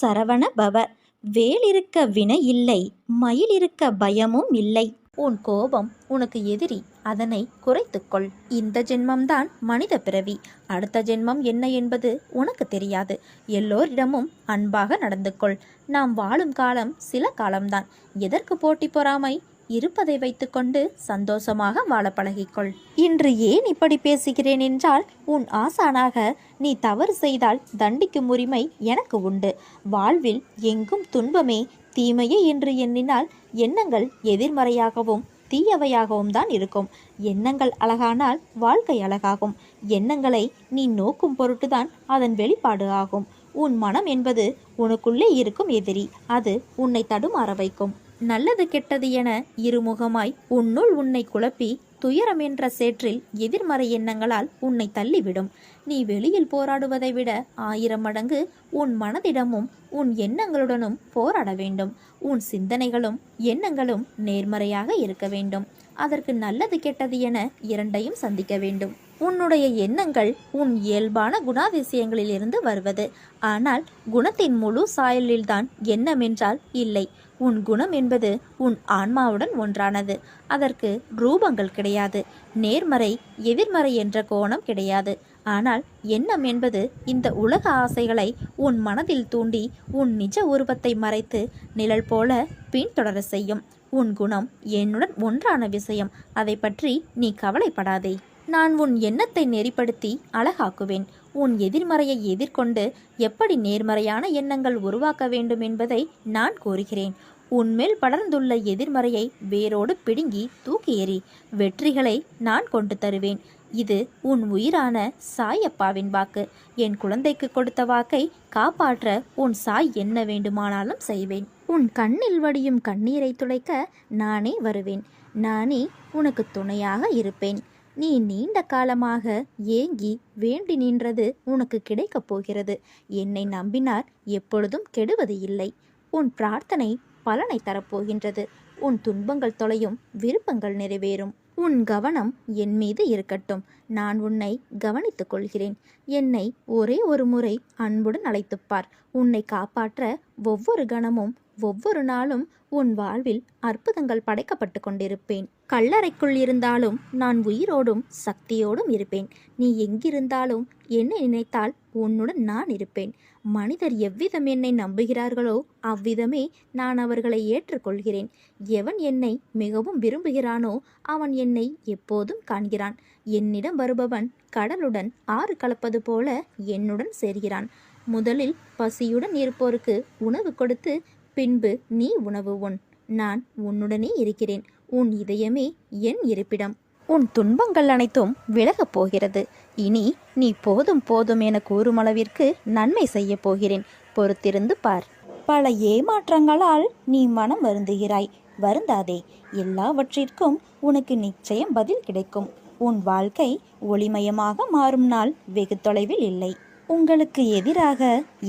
சரவண பவ. வேலிருக்க வினை இல்லை மயில் இருக்க பயமும் இல்லை. உன் கோபம் உனக்கு எதிரி அதனை குறைத்துக்கொள் இந்த ஜென்மம்தான் மனித பிறவி. அடுத்த ஜென்மம் என்ன என்பது உனக்கு தெரியாது. எல்லோரிடமும் அன்பாக நடந்து கொள். நாம் வாழும் காலம் சில காலம்தான். எதற்கு போட்டி பொறாமை? இருப்பதை வைத்துக்கொண்டு சந்தோஷமாக வாழ பழகிக்கொள். இன்று ஏன் இப்படி பேசுகிறேன் என்றால் உன் ஆசானாக நீ தவறு செய்தால் தண்டிக்கும் உரிமை எனக்கு உண்டு. வாழ்வில் எங்கும் துன்பமே தீமையே என்று எண்ணினால் எண்ணங்கள் எதிர்மறையாகவும் தீயவையாகவும் தான் இருக்கும். எண்ணங்கள் அழகானால் வாழ்க்கை அழகாகும். எண்ணங்களை நீ நோக்கும் பொருட்டுதான் அதன் வெளிப்பாடு ஆகும். உன் மனம் என்பது உனக்குள்ளே இருக்கும் எதிரி. அது உன்னை தடுமாற வைக்கும். நல்லது கெட்டது என இருமுகமாய் உன்னுள் உன்னை குழப்பி துயரம் என்ற சேற்றில் எதிர்மறை எண்ணங்களால் உன்னை தள்ளிவிடும். நீ வெளியில் போராடுவதை விட ஆயிரம் மடங்கு உன் மனதிடமும் உன் எண்ணங்களுடனும் போராட வேண்டும். உன் சிந்தனைகளும் எண்ணங்களும் நேர்மறையாக இருக்க வேண்டும். அதற்கு நல்லது கெட்டது என இரண்டையும் சந்திக்க வேண்டும். உன்னுடைய எண்ணங்கள் உன் இயல்பான குணாதிசயங்களிலிருந்து வருவது. ஆனால் குணத்தின் முழு சாயலில்தான் எண்ணம் என்றால் இல்லை. உன் குணம் என்பது உன் ஆன்மாவுடன் ஒன்றானது. அதற்கு ரூபங்கள் கிடையாது. நேர்மறை எதிர்மறை என்ற கோணம் கிடையாது. ஆனால் எண்ணம் என்பது இந்த உலக ஆசைகளை உன் மனதில் தூண்டி உன் நிஜ உருவத்தை மறைத்து நிழல் போல பின்தொடர செய்யும். உன் குணம் என்னுடன் ஒன்றான விஷயம். அதை பற்றி நீ கவலைப்படாதே. நான் உன் எண்ணத்தை நெறிப்படுத்தி அழகாக்குவேன். உன் எதிர்மறையை எதிர்கொண்டு எப்படி நேர்மறையான எண்ணங்கள் உருவாக்க வேண்டும் என்பதை நான் கூறுகிறேன். உன்மேல் படர்ந்துள்ள எதிர்மறையை வேரோடு பிடுங்கி தூக்கி எறி வெற்றிகளை நான் கொண்டு தருவேன். இது உன் உயிரான சாயப்பாவின் வாக்கு. என் குழந்தைக்கு கொடுத்த வாக்கை காப்பாற்ற உன் சாய் என்ன வேண்டுமானாலும் செய்வேன். உன் கண்ணில் வடியும் கண்ணீரை துளைக்க நானே வருவேன். நானே உனக்கு துணையாக இருப்பேன். நீ நீண்ட காலமாக ஏங்கி வேண்டி நின்றது உனக்கு கிடைக்கப் போகிறது. என்னை நம்பினார் எப்பொழுதும் கெடுவது இல்லை. உன் பிரார்த்தனை பலனை தரப்போகின்றது. உன் துன்பங்கள் தொலையும் விருப்பங்கள் நிறைவேறும். உன் கவனம் என் மீது இருக்கட்டும். நான் உன்னை கவனித்துக் கொள்கிறேன். என்னை ஒரே ஒரு முறை அன்புடன் அழைத்துப்பார் உன்னை காப்பாற்ற ஒவ்வொரு கணமும் ஒவ்வொரு நாளும் உன் வாழ்வில் அற்புதங்கள் படைக்கப்பட்டு கொண்டிருப்பேன். கல்லறைக்குள் இருந்தாலும் நான் உயிரோடும் சக்தியோடும் இருப்பேன். நீ எங்கிருந்தாலும் என்னை நினைத்தால் உன்னுடன் நான் இருப்பேன். மனிதர் எவ்விதம் என்னை நம்புகிறார்களோ அவ்விதமே நான் அவர்களை ஏற்றுக்கொள்கிறேன். எவன் என்னை மிகவும் விரும்புகிறானோ அவன் என்னை எப்போதும் காண்கிறான். என்னிடம் வருபவன் கடலுடன் ஆறு கலப்பது போல என்னுடன் சேர்கிறான். முதலில் பசியுடன் இருப்போருக்கு உணவு கொடுத்து பின்பு நீ உணவு உண். நான் உன்னுடனே இருக்கிறேன். உன் இதயமே என் இருப்பிடம். உன் துன்பங்கள் அனைத்தும் விலகப் போகிறது. இனி நீ போதும் போதும் என கூறும் அளவிற்கு நன்மை செய்யப் போகிறேன். பொறுத்திருந்து பார். பல ஏமாற்றங்களால் நீ மனம் வருந்துகிறாய். வருந்தாதே. எல்லாவற்றிற்கும் உனக்கு நிச்சயம் பதில் கிடைக்கும். உன் வாழ்க்கை ஒளிமயமாக மாறும் நாள் வெகு தொலைவில் இல்லை. உங்களுக்கு எதிராக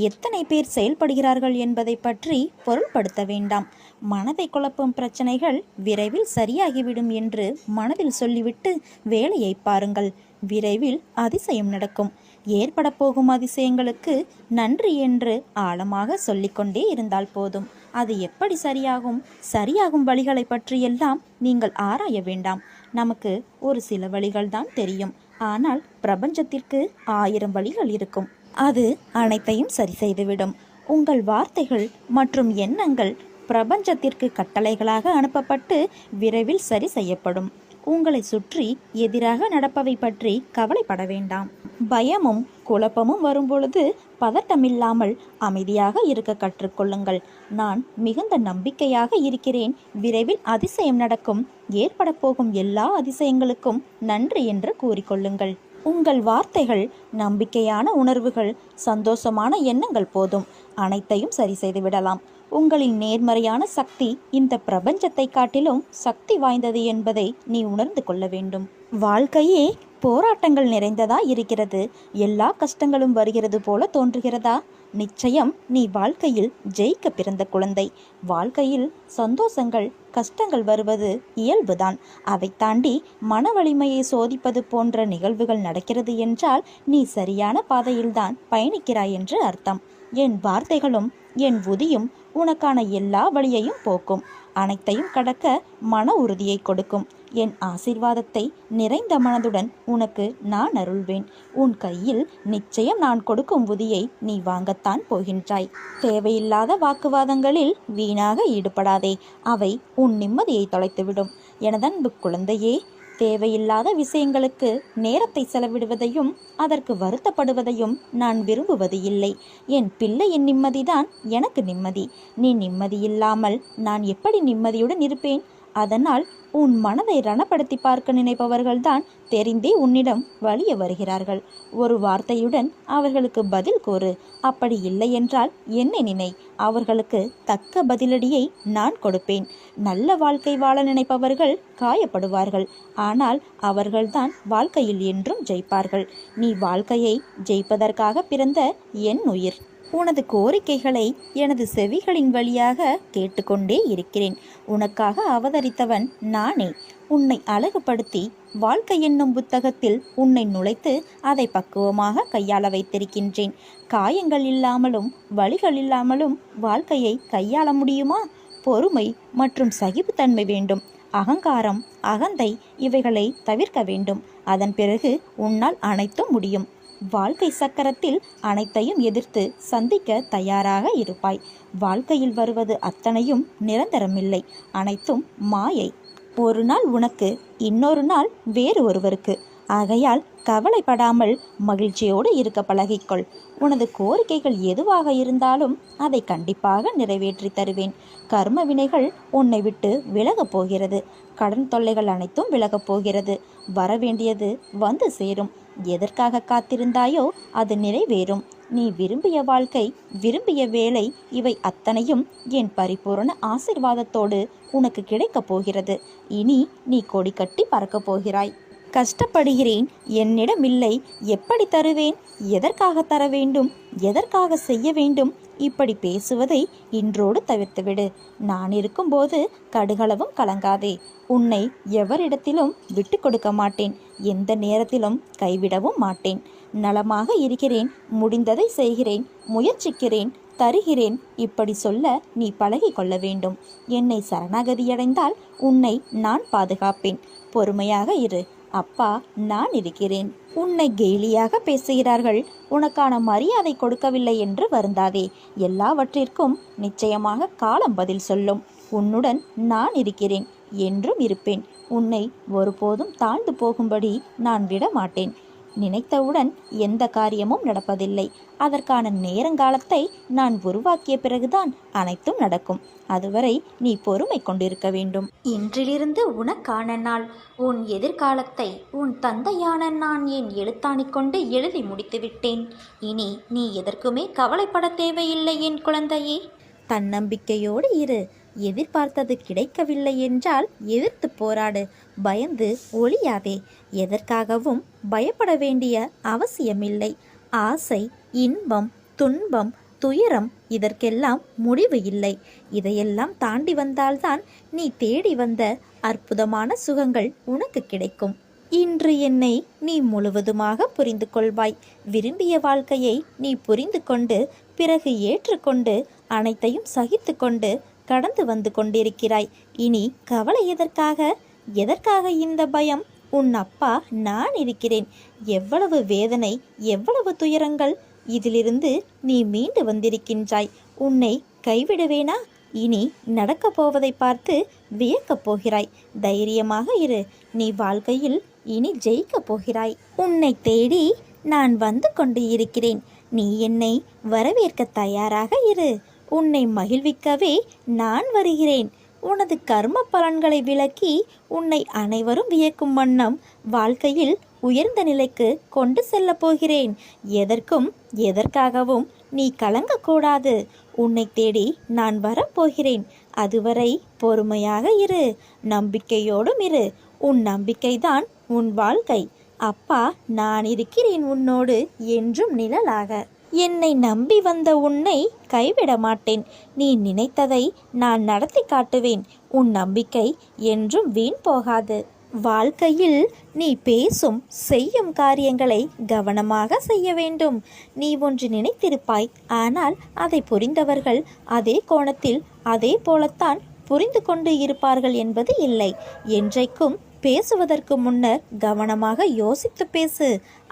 எத்தனை பேர் செயல்படுகிறார்கள் என்பதை பற்றி பொருள்படுத்த வேண்டாம். மனதை குழப்பும் பிரச்சனைகள் விரைவில் சரியாகிவிடும் என்று மனதில் சொல்லிவிட்டு வேலையை பாருங்கள். விரைவில் அதிசயம் நடக்கும். ஏற்பட போகும் அதிசயங்களுக்கு நன்றி என்று ஆழமாக சொல்லிக்கொண்டே இருந்தால் போதும். அது எப்படி சரியாகும்? சரியாகும் வழிகளை பற்றியெல்லாம் நீங்கள் ஆராய வேண்டாம். நமக்கு ஒரு சில வழிகள் தான் தெரியும். ஆனால் பிரபஞ்சத்திற்கு ஆயிரம் வழிகள் இருக்கும். அது அனைத்தையும் சரி செய்துவிடும். உங்கள் வார்த்தைகள் மற்றும் எண்ணங்கள் பிரபஞ்சத்திற்கு கட்டளைகளாக அனுப்பப்பட்டு விரைவில் சரி செய்யப்படும். உங்களை சுற்றி எதிராக நடப்பவை பற்றி கவலைப்பட வேண்டாம். பயமும் குழப்பமும் வரும்பொழுது பதட்டமில்லாமல் அமைதியாக இருக்க கற்றுக்கொள்ளுங்கள். நான் மிகுந்த நம்பிக்கையாக இருக்கிறேன். விரைவில் அதிசயம் நடக்கும். ஏற்பட போகும் எல்லா அதிசயங்களுக்கும் நன்றி என்று கூறிக்கொள்ளுங்கள். உங்கள் வார்த்தைகள் நம்பிக்கையான உணர்வுகள் சந்தோஷமான எண்ணங்கள் போதும். அனைத்தையும் சரி செய்து விடலாம் உங்களின் நேர்மறையான சக்தி இந்த பிரபஞ்சத்தை காட்டிலும் சக்தி வாய்ந்தது என்பதை நீ உணர்ந்து கொள்ள வேண்டும். வாழ்க்கையே போராட்டங்கள் நிறைந்ததா இருக்கிறது? எல்லா கஷ்டங்களும் வருகிறது போல தோன்றுகிறதா? நிச்சயம் நீ வாழ்க்கையில் ஜெயிக்க பிறந்த குழந்தை. வாழ்க்கையில் சந்தோஷங்கள் கஷ்டங்கள் வருவது இயல்புதான். அதை தாண்டி மன வலிமையை சோதிப்பது போன்ற நிகழ்வுகள் நடக்கிறது என்றால் நீ சரியான பாதையில்தான் பயணிக்கிறாய் என்று அர்த்தம். என் வார்த்தைகளும் என் உதியும் உனக்கான எல்லா வழியையும் போக்கும். அனைத்தையும் கடக்க மன உறுதியை கொடுக்கும். என் ஆசீர்வாதத்தை நிறைந்த மனதுடன் உனக்கு நான் அருள்வேன். உன் கையில் நிச்சயம் நான் கொடுக்கும் உதியை நீ வாங்கத்தான் போகின்றாய். தேவையில்லாத வாக்குவாதங்களில் வீணாக ஈடுபடாதே. அவை உன் நிம்மதியை தொலைத்துவிடும். எனதன்பு குழந்தையே தேவையில்லாத விஷயங்களுக்கு நேரத்தை செலவிடுவதையும் அதற்கு வருத்தப்படுவதையும் நான் விரும்புவது இல்லை என் பிள்ளையின் நிம்மதிதான் எனக்கு நிம்மதி. நீ நிம்மதியில்லாமல் நான் எப்படி நிம்மதியுடன் இருப்பேன்? அதனால் உன் மனதை ரணப்படுத்தி பார்க்க நினைப்பவர்கள்தான் தெரிந்தே உன்னிடம் வலிய வருகிறார்கள். ஒரு வார்த்தையுடன் அவர்களுக்கு பதில் கூறு. அப்படி இல்லை என்றால் என்னை நினை. அவர்களுக்கு தக்க பதிலடியை நான் கொடுப்பேன். நல்ல வாழ்க்கை வாழ நினைப்பவர்கள் காயப்படுவார்கள். ஆனால் அவர்கள்தான் வாழ்க்கையில் என்றும் ஜெயிப்பார்கள். நீ வாழ்க்கையை ஜெயிப்பதற்காக பிறந்த என் உயிர். உனது கோரிக்கைகளை எனது செவிகளின் வழியாக கேட்டுக்கொண்டே இருக்கிறேன். உனக்காக அவதரித்தவன் நானே. உன்னை அழகுபடுத்தி வாழ்க்கை என்னும் புத்தகத்தில் உன்னை நுழைத்து அதை பக்குவமாக கையாள வைத்திருக்கின்றேன். காயங்கள் இல்லாமலும் வழிகள் இல்லாமலும் வாழ்க்கையை கையாள முடியுமா? பொறுமை மற்றும் சகிப்புத்தன்மை வேண்டும். அகங்காரம் அகந்தை இவைகளை தவிர்க்க வேண்டும். அதன் பிறகு உன்னால் அனைத்தும் முடியும். வாழ்க்கை சக்கரத்தில் அனைத்தையும் எதிர்த்து சந்திக்க தயாராக இருப்பாய். வாழ்க்கையில் வருவது அத்தனையும் நிரந்தரமில்லை. அனைத்தும் மாயை. ஒரு நாள் உனக்கு இன்னொரு நாள் வேறு ஒருவருக்கு. ஆகையால் கவலைப்படாமல் மகிழ்ச்சியோடு இருக்க பழகிக்கொள். உனது கோரிக்கைகள் எதுவாக இருந்தாலும் அதை கண்டிப்பாக நிறைவேற்றி தருவேன். கர்ம வினைகள் உன்னை விட்டு விலகப் போகிறது. கடன் தொல்லைகள் அனைத்தும் விலகப் போகிறது. வரவேண்டியது வந்து சேரும். எதற்காக காத்திருந்தாயோ அது நிறைவேறும். நீ விரும்பிய வாழ்க்கை விரும்பிய வேலை இவை அத்தனையும் என் பரிபூரண ஆசிர்வாதத்தோடு உனக்கு கிடைக்கப் போகிறது. இனி நீ கொடி கட்டி பறக்கப் போகிறாய். கஷ்டப்படுகிறேன் என்னிடம் இல்லை எப்படி தருவேன்? எதற்காக தர வேண்டும்? எதற்காக செய்ய வேண்டும்? இப்படி பேசுவதை இன்றோடு தவிர்த்துவிடு. நான் இருக்கும்போது கடுகளவும் கலங்காதே. உன்னை எவரிடத்திலும் விட்டு கொடுக்க மாட்டேன். எந்த நேரத்திலும் கைவிடவும் மாட்டேன். நலமாக இருக்கிறேன். முடிந்ததை செய்கிறேன். முயற்சிக்கிறேன். தருகிறேன். இப்படி சொல்ல நீ பழகி கொள்ள வேண்டும். என்னை சரணாகதியடைந்தால் உன்னை நான் பாதுகாப்பேன். பொறுமையாக இரு. அப்பா நான் இருக்கிறேன். உன்னை கேலியாக பேசுகிறார்கள். உனக்கான மரியாதை கொடுக்கவில்லை என்று வருந்தாதே. எல்லாவற்றிற்கும் நிச்சயமாக காலம் பதில் சொல்லும். உன்னுடன் நான் இருக்கிறேன் என்றும் இருப்பேன். உன்னை ஒருபோதும் தாழ்ந்து போகும்படி நான் விட மாட்டேன் நினைத்தவுடன் எந்த காரியமும் நடப்பதில்லை. அதற்கான நேரங்காலத்தை நான் உருவாக்கிய பிறகுதான் அனைத்தும் நடக்கும். அதுவரை நீ பொறுமை கொண்டிருக்க வேண்டும். இன்றிலிருந்து உனக்கான நாள். உன் எதிர்காலத்தை உன் தந்தையான நான் என் எழுத்தாணிக் கொண்டு எழுதி முடித்துவிட்டேன். இனி நீ எதற்குமே கவலைப்பட தேவையில்லை என் குழந்தையே. தன்னம்பிக்கையோடு இரு. எதிர்பார்த்தது கிடைக்கவில்லை என்றால் எதிர்த்து போராடு. பயந்து ஒளியாதே எதற்காகவும் பயப்பட வேண்டிய அவசியமில்லை. ஆசை இன்பம் துன்பம் துயரம் இதற்கெல்லாம் முடிவு இல்லை. இதையெல்லாம் தாண்டி வந்தால்தான் நீ தேடி வந்த அற்புதமான சுகங்கள் உனக்கு கிடைக்கும். இன்று என்னை நீ முழுவதுமாக புரிந்து கொள்வாய். விரும்பிய வாழ்க்கையை நீ புரிந்து கொண்டு பிறகு ஏற்றுக்கொண்டு அனைத்தையும் சகித்து கொண்டு கடந்து வந்து கொண்டிருக்கிறாய். இனி கவலை எதற்காக? எதற்காக இந்த பயம்? உன் அப்பா நான் இருக்கிறேன். எவ்வளவு வேதனை எவ்வளவு துயரங்கள். இதிலிருந்து நீ மீண்டு வந்திருக்கின்றாய். உன்னை கைவிடுவேனா இனி நடக்கப் போவதை பார்த்து வியக்கப் போகிறாய். தைரியமாக இரு. நீ வாழ்க்கையில் இனி ஜெயிக்கப் போகிறாய். உன்னை தேடி நான் வந்து கொண்டு இருக்கிறேன். நீ என்னை வரவேற்க தயாராக இரு. உன்னை மகிழ்விக்கவே நான் வருகிறேன். உனது கர்ம பலன்களை விளக்கி உன்னை அனைவரும் வியக்கும் வண்ணம் வாழ்க்கையில் உயர்ந்த நிலைக்கு கொண்டு செல்லப் போகிறேன். எதற்கும் எதற்காகவும் நீ கலங்கக்கூடாது. உன்னை தேடி நான் வரப்போகிறேன் அதுவரை பொறுமையாக இரு. நம்பிக்கையோடும் இரு. உன் நம்பிக்கைதான் உன் வாழ்க்கை. அப்பா நான் இருக்கிறேன் உன்னோடு என்றும் நிழலாக. என்னை நம்பி வந்த உன்னை கைவிட மாட்டேன். நீ நினைத்ததை நான் நடத்தி காட்டுவேன். உன் நம்பிக்கை என்றும் வீண் போகாது. வாழ்க்கையில் நீ பேசும் செய்யும் காரியங்களை கவனமாக செய்ய வேண்டும். நீ ஒன்று நினைத்திருப்பாய். ஆனால் அதை புரிந்தவர்கள் அதே கோணத்தில் அதே போலத்தான் புரிந்து கொண்டு இருப்பார்கள் என்பது இல்லை. என்றைக்கும் பேசுவதற்கு முன்னர் கவனமாக யோசித்து பேசு.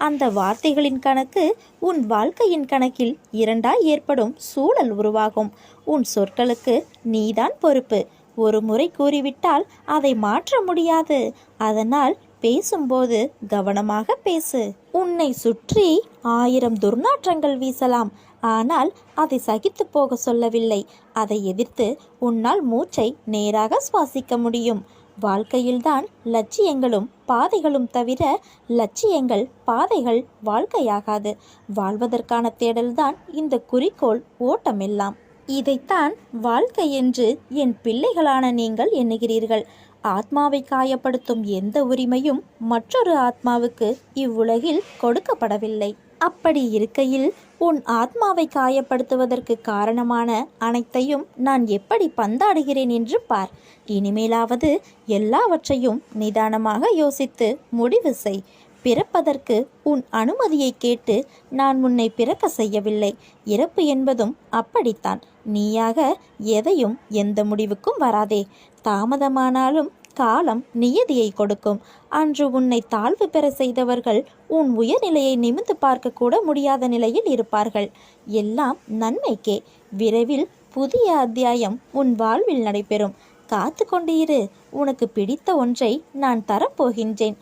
அந்த வார்த்தைகளின் கணக்கு உன் வாழ்க்கையின் கணக்கில் இரண்டாய் ஏற்படும் சூழல் உருவாகும். உன் சொற்களுக்கு நீதான் பொறுப்பு. ஒரு முறை கூறிவிட்டால் அதை மாற்ற முடியாது. அதனால் பேசும்போது கவனமாக பேசு. உன்னை சுற்றி ஆயிரம் துர்நாற்றங்கள் வீசலாம். ஆனால் அதை சகித்து போக சொல்லவில்லை. அதை எதிர்த்து உன்னால் மூச்சை நேராக சுவாசிக்க முடியும். வாழ்க்கையில்தான் லட்சியங்களும் பாதைகளும் தவிர லட்சியங்கள் பாதைகள் வாழ்க்கையாகாது. வாழ்வதற்கான தேடல்தான் இந்த குறிக்கோள் ஓட்டமெல்லாம். இதைத்தான் வாழ்க்கை என்று என் பிள்ளைகளான நீங்கள் எண்ணுகிறீர்கள். ஆத்மாவை காயப்படுத்தும் எந்த உரிமையும் மற்றொரு ஆத்மாவுக்கு இவ்வுலகில் கொடுக்கப்படவில்லை. அப்படி இருக்கையில் உன் ஆத்மாவை காயப்படுத்துவதற்கு காரணமான அனைத்தையும் நான் எப்படி பந்தாடுகிறேன் என்று பார். இனிமேலாவது எல்லாவற்றையும் நிதானமாக யோசித்து முடிவு செய். பிறப்பதற்கு உன் அனுமதியை கேட்டு நான் உன்னை பிறக்க செய்யவில்லை. இறப்பு என்பதும் அப்படித்தான். நீயாக எதையும் எந்த முடிவுக்கும் வராதே. தாமதமானாலும் காலம் நியதியை கொடுக்கும். அன்று உன்னை தாழ்வு பெற செய்தவர்கள் உன் உயர்நிலையை நிமிந்து பார்க்க கூட முடியாத நிலையில் இருப்பார்கள். எல்லாம் நன்மைக்கே. விரைவில் புதிய அத்தியாயம் உன் வாழ்வில் நடைபெறும். காத்து கொண்டு இரு உனக்கு பிடித்த ஒன்றை நான் தரப்போகின்றேன்